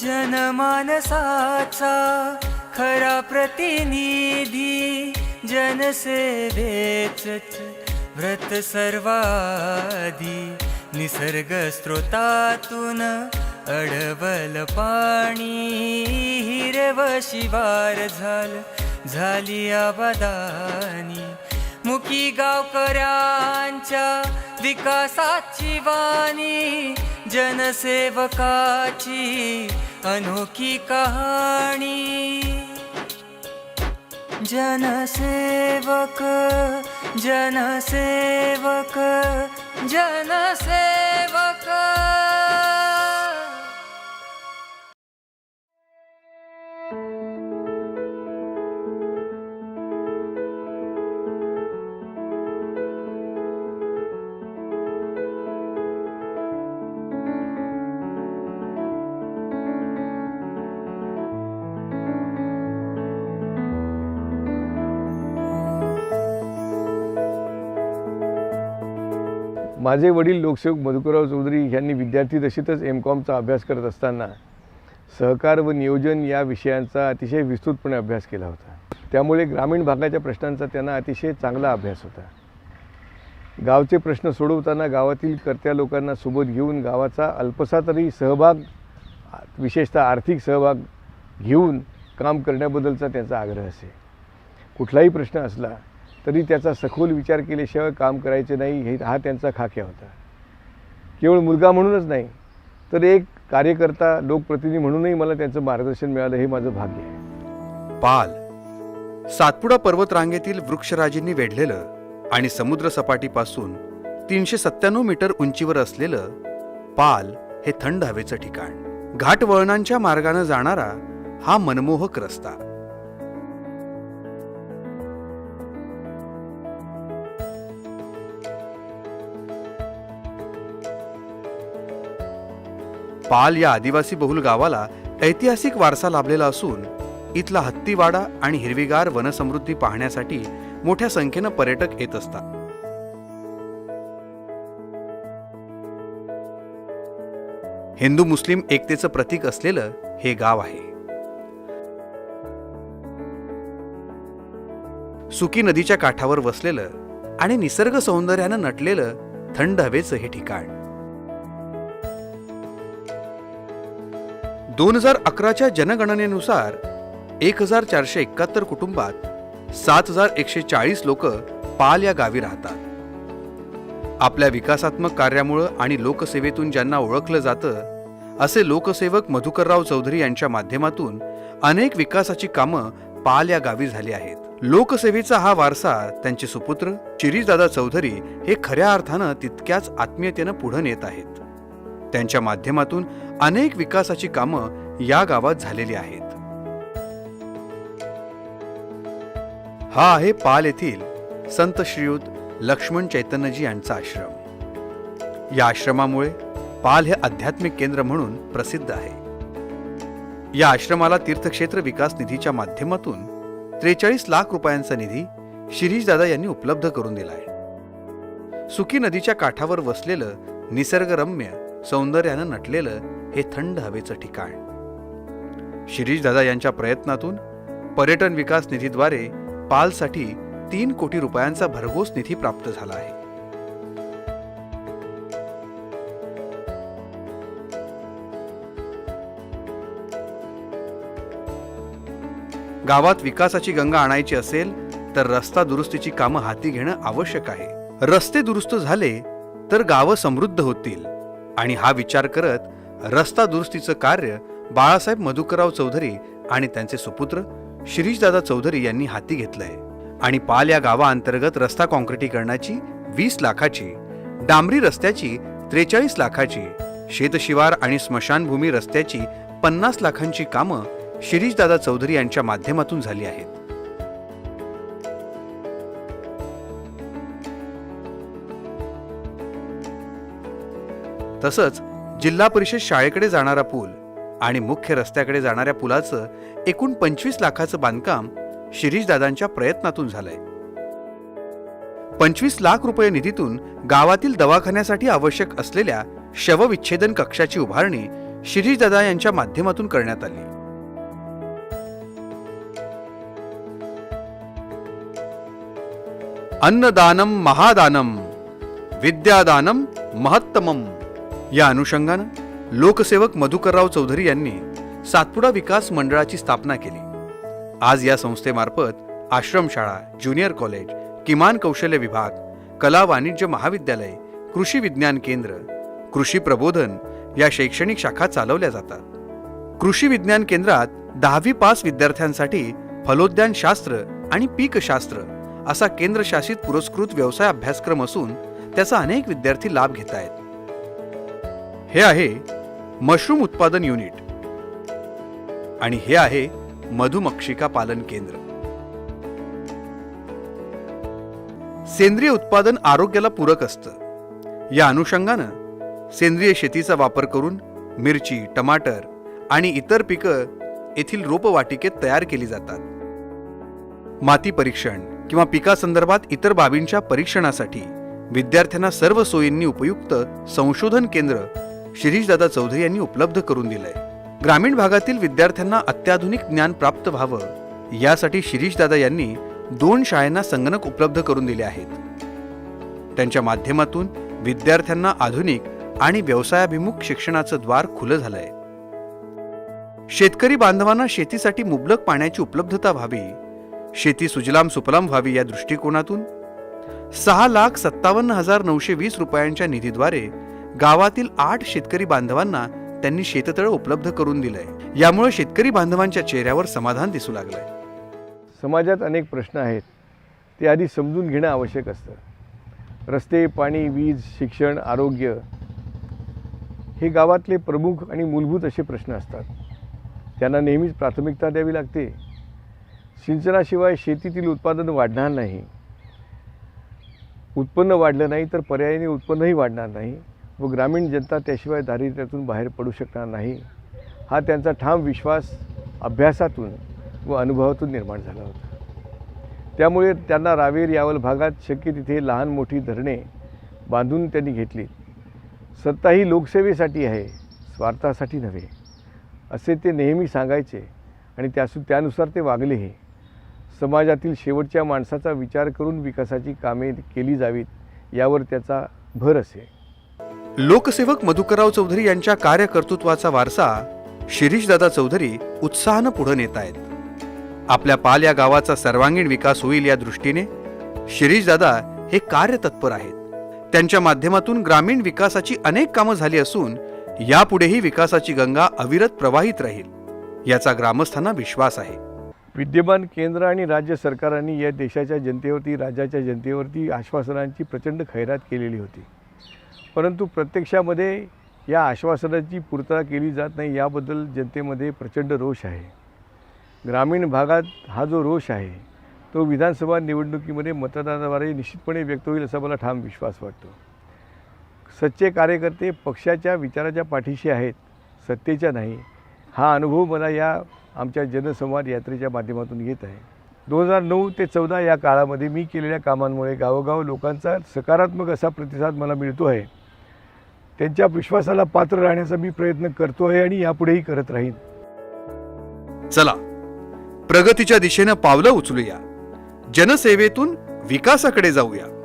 जनमानसाचा खरा प्रतिनिधी जनसेवेच व्रत सर्वाधी निसर्ग स्रोतातून अडवल पाणी. हिरव शिवार झाल झाली आबादानी मुकी गावकऱ्यांच्या विकासाची वाणी जनसेवकाची अनोखी कहाणी. जनसेवक जनसेवक जनसेवक माझे वडील लोकसेवक मधुकरराव चौधरी यांनी विद्यार्थी दशेतच एम कॉमचा अभ्यास करत असताना सहकार व नियोजन या विषयांचा अतिशय विस्तृतपणे अभ्यास केला होता. त्यामुळे ग्रामीण भागाच्या प्रश्नांचा त्यांना अतिशय चांगला अभ्यास होता. गावचे प्रश्न सोडवताना गावातील कर्त्या लोकांना सोबत घेऊन गावाचा अल्पसा तरी सहभाग विशेषतः आर्थिक सहभाग घेऊन काम करण्याबद्दलचा त्यांचा आग्रह असे. कुठलाही प्रश्न असला तरी त्याचा सखोल विचार केल्याशिवाय काम करायचे नाही हे हा त्यांचा खाक्या होता. केवळ मुलगा म्हणूनच नाही तर एक कार्यकर्ता लोकप्रतिनिधी म्हणूनही मला त्यांचं मार्गदर्शन मिळालं हे माझं भाग्य आहे. पाल सातपुडा पर्वतरांगेतील वृक्षराजींनी वेढलेलं आणि समुद्रसपाटीपासून तीनशे सत्त्याण्णव मीटर उंचीवर असलेलं पाल हे थंड हवेचं ठिकाण. घाट वळणांच्या मार्गानं जाणारा हा मनमोहक रस्ता. पाल या आदिवासी बहुल गावाला ऐतिहासिक वारसा लाभलेला असून इथला हत्तीवाडा आणि हिरवीगार वनसमृद्धी पाहण्यासाठी मोठ्या संख्येनं पर्यटक येत असतात. हिंदू मुस्लिम एकतेचं प्रतीक असलेलं हे गाव आहे. सुकी नदीच्या काठावर वसलेलं आणि निसर्ग सौंदर्यानं नटलेलं थंड हवेचं हे ठिकाण. दोन हजार अकराच्या जनगणनेनुसार एक हजार चारशे एकाहत्तर कुटुंबात सात हजार एकशे चाळीस लोक पाल या गावी राहतात. आपल्या विकासात्मक कार्यामुळं आणि लोकसेवेतून ज्यांना ओळखलं जातं असे लोकसेवक मधुकरराव चौधरी यांच्या माध्यमातून अनेक विकासाची कामं पाल या गावी झाली आहेत. लोकसेवेचा हा वारसा त्यांचे सुपुत्र चिरीजदादा चौधरी हे खऱ्या अर्थानं तितक्याच आत्मीयतेनं पुढे नेत आहेत. त्यांच्या माध्यमातून अनेक विकासाची कामं या गावात झालेली आहेत. हा आहे पाल येथील संत श्रीयुत लक्ष्मण चैतन्यजी यांचा आश्रम. या आश्रमामुळे पाल हे आध्यात्मिक केंद्र म्हणून प्रसिद्ध आहे. या आश्रमाला तीर्थक्षेत्र विकास निधीच्या माध्यमातून त्रेचाळीस लाख रुपयांचा निधी शिरीषदादा यांनी उपलब्ध करून दिला आहे सुकी नदीच्या काठावर वसलेलं निसर्गरम्य सौंदर्यानं नटलेलं हे थंड हवेचं ठिकाण. शिरीषदादा यांच्या प्रयत्नातून पर्यटन विकास निधीद्वारे पालसाठी तीन कोटी रुपयांचा भरघोस निधी प्राप्त झाला आहे. गावात विकासाची गंगा आणायची असेल तर रस्ता दुरुस्तीची कामं हाती घेणं आवश्यक आहे. रस्ते दुरुस्त झाले तर गावं समृद्ध होतील. आणि हा विचार करत रस्ता दुरुस्तीचं कार्य बाळासाहेब मधुकरराव चौधरी आणि त्यांचे सुपुत्र शिरीषदादा चौधरी यांनी हाती घेतलंय. आणि पाल या गावाअंतर्गत रस्ता काँक्रिटीकरणाची वीस लाखाची डांबरी रस्त्याची त्रेचाळीस लाखाची शेतशिवार आणि स्मशानभूमी रस्त्याची पन्नास लाखांची कामं शिरीषदादा चौधरी यांच्या माध्यमातून झाली आहेत. तसंच जिल्हा परिषद शाळेकडे जाणारा पूल आणि मुख्य रस्त्याकडे जाणाऱ्या पुलाचं एकूण पंचवीस लाखाचं बांधकाम शिरीषदादांच्या प्रयत्नातून झालंय. पंचवीस लाख रुपये निधीतून गावातील दवाखान्यासाठी आवश्यक असलेल्या शवविच्छेदन कक्षाची उभारणी शिरीषदादा यांच्या माध्यमातून करण्यात आली. अन्नदानम महादानम विद्यादानम महत्तमम. या अनुषंगानं लोकसेवक मधुकरराव चौधरी यांनी सातपुडा विकास मंडळाची स्थापना केली. आज या संस्थेमार्फत आश्रमशाळा ज्युनियर कॉलेज किमान कौशल्य विभाग कला वाणिज्य महाविद्यालय कृषी विज्ञान केंद्र कृषी प्रबोधन या शैक्षणिक शाखा चालवल्या जातात. कृषी विज्ञान केंद्रात दहावी पास विद्यार्थ्यांसाठी फलोद्यान शास्त्र आणि पीकशास्त्र असा केंद्रशासित पुरस्कृत व्यवसाय अभ्यासक्रम असून त्याचा अनेक विद्यार्थी लाभ घेत आहेत. हे आहे मशरूम उत्पादन युनिट. आणि हे आहे मधुमक्षिका पालन केंद्र. सेंद्रिय उत्पादन आरोग्याला पूरक असतं. या अनुषंगानं सेंद्रिय शेतीचा वापर करून मिरची टमाटर आणि इतर पिकं येथील रोपवाटिकेत तयार केली जातात. माती परीक्षण किंवा पिकासंदर्भात इतर बाबींच्या परीक्षणासाठी विद्यार्थ्यांना सर्व सोयींनी उपयुक्त संशोधन केंद्र शिरीषदादा चौधरी यांनी उपलब्ध करून दिलंय. ग्रामीण भागातील विद्यार्थ्यांना अत्याधुनिक ज्ञान प्राप्त व्हावं यासाठी शिरीषदादा यांनी दोन शाळांना संगणक उपलब्ध करून दिले आहेत. त्यांच्या माध्यमातून विद्यार्थ्यांना आधुनिक आणि व्यवसायाभिमुख शिक्षणाचं द्वार खुलं झालंय. शेतकरी बांधवांना शेतीसाठी मुबलक पाण्याची उपलब्धता व्हावी शेती सुजलाम सुफलाम व्हावी या दृष्टिकोनातून सहा लाख सत्तावन्न हजार नऊशे वीस रुपयांच्या निधीद्वारे गावातील आठ शेतकरी बांधवांना त्यांनी शेततळ उपलब्ध करून दिलंय. यामुळे शेतकरी बांधवांच्या चेहऱ्यावर समाधान दिसू लागलंय. समाजात अनेक प्रश्न आहेत. ते आधी समजून घेणं आवश्यक असतं. रस्ते पाणी वीज शिक्षण आरोग्य हे गावातले प्रमुख आणि मूलभूत असे प्रश्न असतात. त्यांना नेहमीच प्राथमिकता द्यावी लागते. सिंचनाशिवाय शेतीतील उत्पादन वाढणार नाही. उत्पन्न वाढलं नाही तर पर्यायाने उत्पन्नही वाढणार नाही. व ग्रामीण जनता त्याशिवाय दारिद्र्यातून बाहेर पडू शकणार नाही. हा त्यांचा ठाम विश्वास अभ्यासातून व अनुभवातून निर्माण झाला होता. त्यामुळे त्यांना रावेर यावल भागात शक्य तिथे लहान मोठी धरणे बांधून त्यांनी घेतली. सत्ता ही लोकसेवेसाठी आहे स्वार्थासाठी नव्हे असे ते नेहमी सांगायचे आणि त्यासु त्यानुसार ते वागलेही. समाजातील शेवटच्या माणसाचा विचार करून विकासाची कामे केली जावीत यावर त्याचा भर असे. लोकसेवक मधुकरराव चौधरी यांच्या कार्यकर्तृत्वाचा वारसा शिरीषदादा चौधरी उत्साहानं पुढे नेत आहेत. आपल्या पाल या गावाचा सर्वांगीण विकास होईल या दृष्टीने शिरीषदादा हे कार्यतत्पर आहेत. त्यांच्या माध्यमातून ग्रामीण विकासाची अनेक कामं झाली असून यापुढेही विकासाची गंगा अविरत प्रवाहित राहील याचा ग्रामस्थांना विश्वास आहे. विद्यमान केंद्र आणि राज्य सरकारांनी या देशाच्या जनतेवरती राज्याच्या जनतेवरती आश्वासनांची प्रचंड खैरात केलेली होती. परंतु प्रत्यक्षामध्ये या आश्वासनाची पूर्तता केली जात नाही याबद्दल जनतेमध्ये प्रचंड रोष आहे. ग्रामीण भागात हा जो रोष आहे तो विधानसभा निवडणुकीमध्ये मतदानाद्वारे निश्चितपणे व्यक्त होईल असा मला ठाम विश्वास वाटतो. सच्चे कार्यकर्ते पक्षाच्या विचाराच्या पाठीशी आहेत सत्तेच्या नाही. हा अनुभव मला या आमच्या जनसंवाद यात्रेच्या माध्यमातून येत आहे. दोन हजार नऊ ते चौदा या काळामध्ये मी केलेल्या कामांमुळे गावोगाव लोकांचा सकारात्मक असा प्रतिसाद मला मिळतो आहे. त्यांच्या विश्वासाला पात्र राहण्याचा मी प्रयत्न करतो आहे आणि यापुढेही करत राहीन. चला प्रगतीच्या दिशेनं पावलं उचलूया. जनसेवेतून विकासाकडे जाऊया.